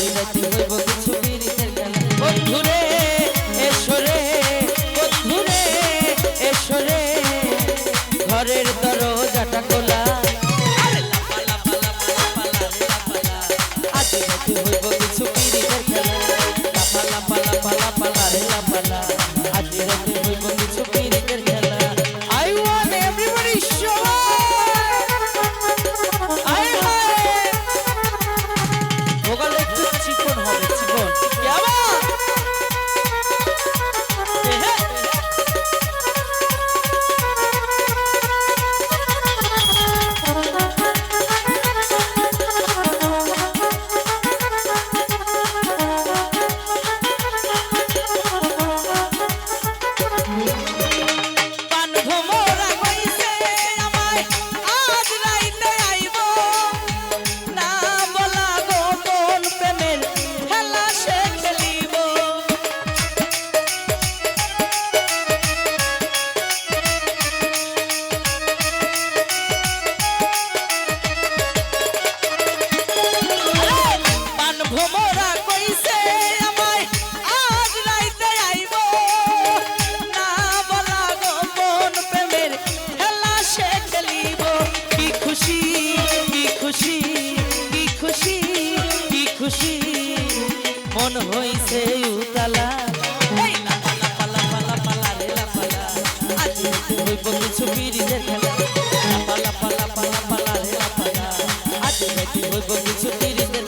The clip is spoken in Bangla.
এবার কি বলব কিছু মন হয়েছে উতলা। হইব কিছু পিরিজের খেলা। পালা পালা পালা পালা রে পালা। আজ হইব কিছু পিরিজের